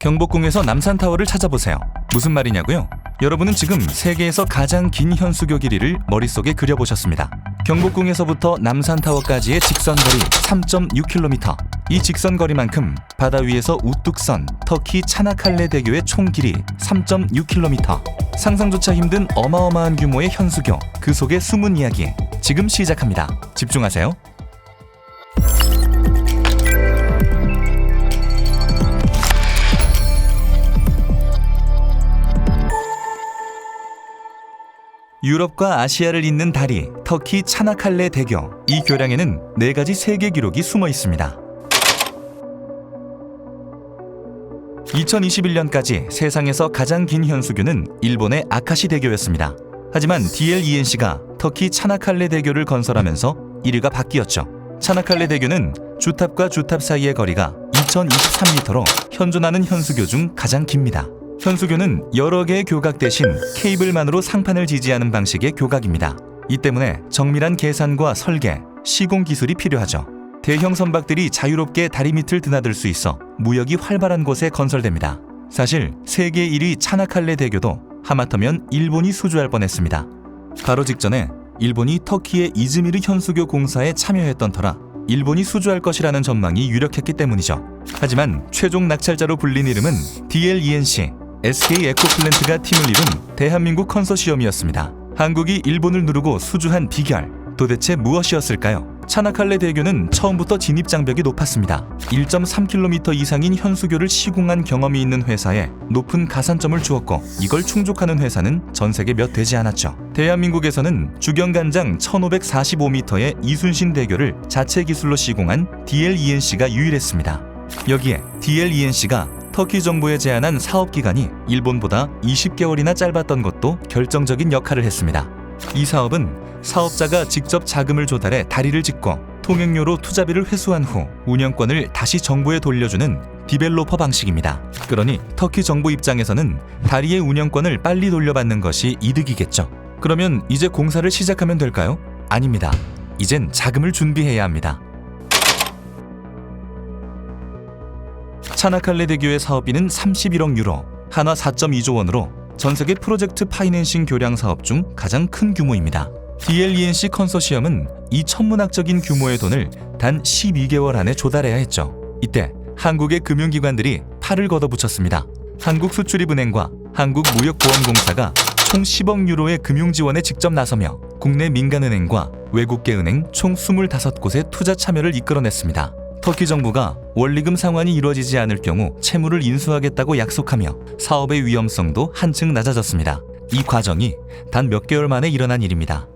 경복궁에서 남산타워를 찾아보세요. 무슨 말이냐고요? 여러분은 지금 세계에서 가장 긴 현수교 길이를 머릿속에 그려보셨습니다. 경복궁에서부터 남산타워까지의 직선거리 3.6km. 이 직선거리만큼 바다 위에서 우뚝 선 터키 차나칼레 대교의 총 길이 3.6km. 상상조차 힘든 어마어마한 규모의 현수교, 그 속의 숨은 이야기. 지금 시작합니다. 집중하세요. 유럽과 아시아를 잇는 다리, 터키 차나칼레 대교. 이 교량에는 네 가지 세계 기록이 숨어 있습니다. 2021년까지 세상에서 가장 긴 현수교는 일본의 아카시 대교였습니다. 하지만 DLENC가 터키 차나칼레 대교를 건설하면서 1위가 바뀌었죠. 차나칼레 대교는 주탑과 주탑 사이의 거리가 2023m로 현존하는 현수교 중 가장 깁니다. 현수교는 여러 개의 교각 대신 케이블만으로 상판을 지지하는 방식의 교각입니다. 이 때문에 정밀한 계산과 설계, 시공 기술이 필요하죠. 대형 선박들이 자유롭게 다리 밑을 드나들 수 있어 무역이 활발한 곳에 건설됩니다. 사실 세계 1위 차나칼레 대교도 하마터면 일본이 수주할 뻔했습니다. 바로 직전에 일본이 터키의 이즈미르 현수교 공사에 참여했던 터라 일본이 수주할 것이라는 전망이 유력했기 때문이죠. 하지만 최종 낙찰자로 불린 이름은 DLENC, SK 에코플랜트가 팀을 이룬 대한민국 컨소시엄이었습니다. 한국이 일본을 누르고 수주한 비결 도대체 무엇이었을까요? 차나칼레 대교는 처음부터 진입 장벽이 높았습니다. 1.3km 이상인 현수교를 시공한 경험이 있는 회사에 높은 가산점을 주었고 이걸 충족하는 회사는 전 세계 몇 되지 않았죠. 대한민국에서는 주경간장 1545m의 이순신 대교를 자체 기술로 시공한 DLENC가 유일했습니다. 여기에 DLENC가 터키 정부에 제안한 사업 기간이 일본보다 20개월이나 짧았던 것도 결정적인 역할을 했습니다. 이 사업은 사업자가 직접 자금을 조달해 다리를 짓고 통행료로 투자비를 회수한 후 운영권을 다시 정부에 돌려주는 디벨로퍼 방식입니다. 그러니 터키 정부 입장에서는 다리의 운영권을 빨리 돌려받는 것이 이득이겠죠. 그러면 이제 공사를 시작하면 될까요? 아닙니다. 이젠 자금을 준비해야 합니다. 차나칼레 대교의 사업비는 31억 유로, 한화 4.2조 원으로 전 세계 프로젝트 파이낸싱 교량 사업 중 가장 큰 규모입니다. DLENC 컨소시엄은 이 천문학적인 규모의 돈을 단 12개월 안에 조달해야 했죠. 이때 한국의 금융기관들이 팔을 걷어붙였습니다. 한국수출입은행과 한국무역보험공사가 총 10억 유로의 금융 지원에 직접 나서며 국내 민간은행과 외국계 은행 총 25곳의 투자 참여를 이끌어냈습니다. 터키 정부가 원리금 상환이 이루어지지 않을 경우 채무를 인수하겠다고 약속하며 사업의 위험성도 한층 낮아졌습니다. 이 과정이 단 몇 개월 만에 일어난 일입니다.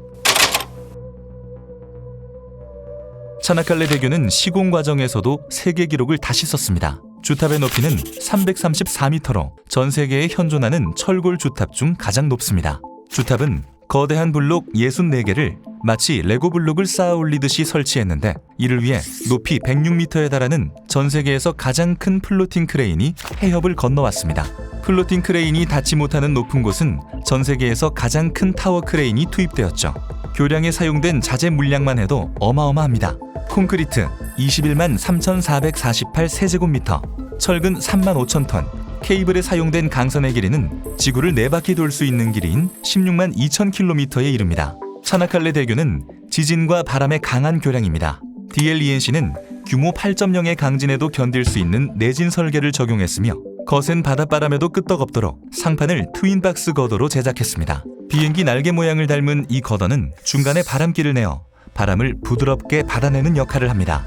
차나칼레 대교는 시공 과정에서도 세계 기록을 다시 썼습니다. 주탑의 높이는 334m로 전 세계에 현존하는 철골 주탑 중 가장 높습니다. 주탑은 거대한 블록 64개를 마치 레고 블록을 쌓아 올리듯이 설치했는데 이를 위해 높이 106m에 달하는 전 세계에서 가장 큰 플로팅 크레인이 해협을 건너왔습니다. 플로팅 크레인이 닿지 못하는 높은 곳은 전 세계에서 가장 큰 타워 크레인이 투입되었죠. 교량에 사용된 자재 물량만 해도 어마어마합니다. 콘크리트 21만 3,448 세제곱미터, 철근 3만 5천 톤, 케이블에 사용된 강선의 길이는 지구를 네 바퀴 돌 수 있는 길이인 16만 2천 킬로미터에 이릅니다. 차나칼레 대교는 지진과 바람의 강한 교량입니다. DLENC는 규모 8.0의 강진에도 견딜 수 있는 내진 설계를 적용했으며 거센 바닷바람에도 끄떡없도록 상판을 트윈박스 거더로 제작했습니다. 비행기 날개 모양을 닮은 이 거더는 중간에 바람기를 내어 바람을 부드럽게 받아내는 역할을 합니다.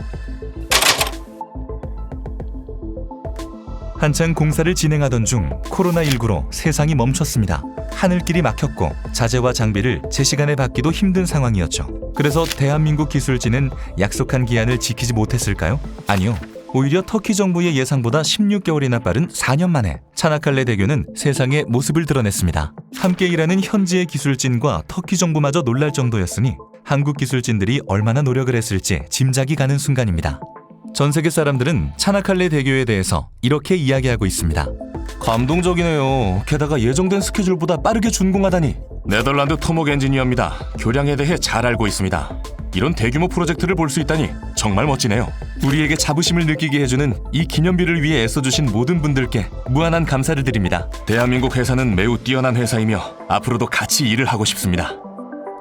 한창 공사를 진행하던 중 코로나19로 세상이 멈췄습니다. 하늘길이 막혔고 자재와 장비를 제 시간에 받기도 힘든 상황이었죠. 그래서 대한민국 기술진은 약속한 기한을 지키지 못했을까요? 아니요. 오히려 터키 정부의 예상보다 16개월이나 빠른 4년 만에 차나칼레 대교는 세상에 모습을 드러냈습니다. 함께 일하는 현지의 기술진과 터키 정부마저 놀랄 정도였으니 한국 기술진들이 얼마나 노력을 했을지 짐작이 가는 순간입니다. 전 세계 사람들은 차나칼레 대교에 대해서 이렇게 이야기하고 있습니다. 감동적이네요. 게다가 예정된 스케줄보다 빠르게 준공하다니. 네덜란드 토목 엔지니어입니다. 교량에 대해 잘 알고 있습니다. 이런 대규모 프로젝트를 볼 수 있다니 정말 멋지네요. 우리에게 자부심을 느끼게 해주는 이 기념비를 위해 애써주신 모든 분들께 무한한 감사를 드립니다. 대한민국 회사는 매우 뛰어난 회사이며 앞으로도 같이 일을 하고 싶습니다.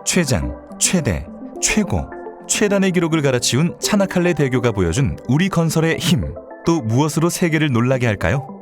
최장, 최대, 최고, 최단의 기록을 갈아치운 차나칼레 대교가 보여준 우리 건설의 힘. 또 무엇으로 세계를 놀라게 할까요?